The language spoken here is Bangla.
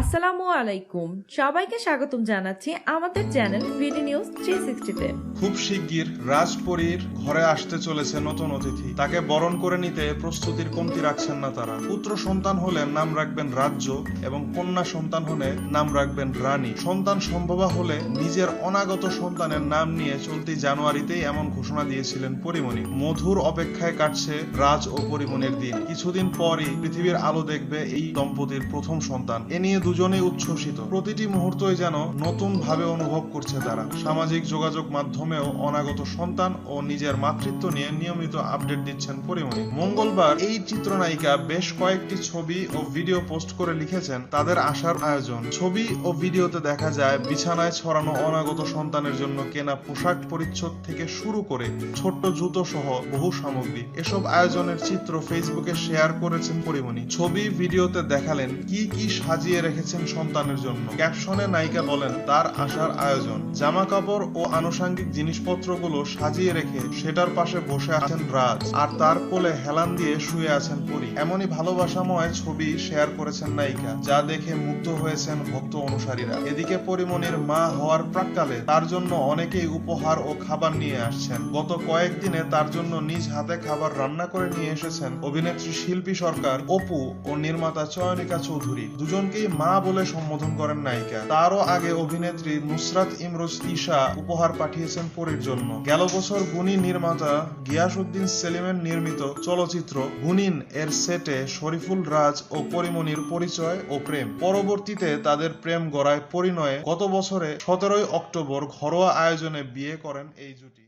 আসসালামু আলাইকুম। সবাইকে স্বাগতম জানাচ্ছি আমাদের চ্যানেল ভিডি নিউজ থ্রি সিক্সটিতে খুব শিগগির রাজপরীর ঘরে আসতে চলেছে নতুন অতিথি। তাকে বরণ করে নিতে প্রস্তুতির কমতি রাখছেন না তারা। পুত্র সন্তান হলে নাম রাখবেন রাজ্য এবং কন্যা সন্তান হলে নাম রাখবেন রানী। সন্তান সম্ভবা হলে নিজের অনাগত সন্তানের নাম নিয়ে চলতি জানুয়ারিতেই এমন ঘোষণা দিয়েছিলেন পরিমণি। মধুর অপেক্ষায় কাটছে রাজ ও পরিমণির দিন। কিছুদিন পরই পৃথিবীর আলো দেখবে এই দম্পতির প্রথম সন্তান। এ নিয়ে দুজনেই উচ্ছ্বসিত। প্রতিটি মুহূর্তই যেন নতুন ভাবে অনুভব করছে তারা। সামাজিক যোগাযোগ মাধ্যমেও অনাগত সন্তান ও নিজের মাতৃত্ব নিয়ে নিয়মিত আপডেট দিচ্ছেন পরিমণি। মঙ্গলবার এই চিত্রনায়িকা বেশ কয়েকটি ছবি ও ভিডিও পোস্ট করে লিখেছেন তাদের আসার আয়োজন। ছবি ও ভিডিওতে দেখা যায়, বিছানায় ছড়ানো অনাগত সন্তানের জন্য কেনা পোশাক পরিচ্ছদ থেকে শুরু করে ছোট্ট জুতো সহ বহু সামগ্রী। এসব আয়োজনের চিত্র ফেসবুকে শেয়ার করেছেন পরিমণি। ছবি ভিডিওতে দেখালেন কি কি সাজিয়ে রেখেছেন সন্তানের জন্য। ক্যাপশনে নায়িকা বলেন, তার আসার আয়োজন। জামা কাপড় ও আনুষাঙ্গিক জিনিসপত্রগুলো সাজিয়ে রেখে সেটার পাশে বসে আছেন রাজ, আর তার কোলে হেলান দিয়ে শুয়ে আছেন পরি। এমনই ভালোবাসাময় ছবি শেয়ার করেছেন নায়িকা, যা দেখে মুগ্ধ হয়েছেন ভক্ত অনুসারীরা। এদিকে পরিমণির মা হওয়ার প্রাককালে তার জন্য অনেকেই উপহার ও খাবার নিয়ে আসছেন। গত কয়েকদিনে তার জন্য নিজ হাতে খাবার রান্না করে নিয়ে এসেছেন অভিনেত্রী শিল্পী সরকার, অপু ও নির্মাতা চয়নিকা চৌধুরী। দুজনকেই মা বলে সম্বোধন করেন নায়িকা। তারও আগে অভিনেত্রী নুসরাত ইমরোজ তিশা উপহার পাঠিয়েছেন পরীর জন্য। গেল বছর গুণী নির্মাতা গিয়াসউদ্দিন সেলিমের নির্মিত চলচ্চিত্র গুনিন এর সেটে শরীফুল রাজ ও পরিমণির পরিচয় ও প্রেম। পরবর্তীতে তাদের প্রেম গড়ায় পরিণয়ে গত বছরে সতেরোই অক্টোবর ঘরোয়া আয়োজনে বিয়ে করেন এই জুটি।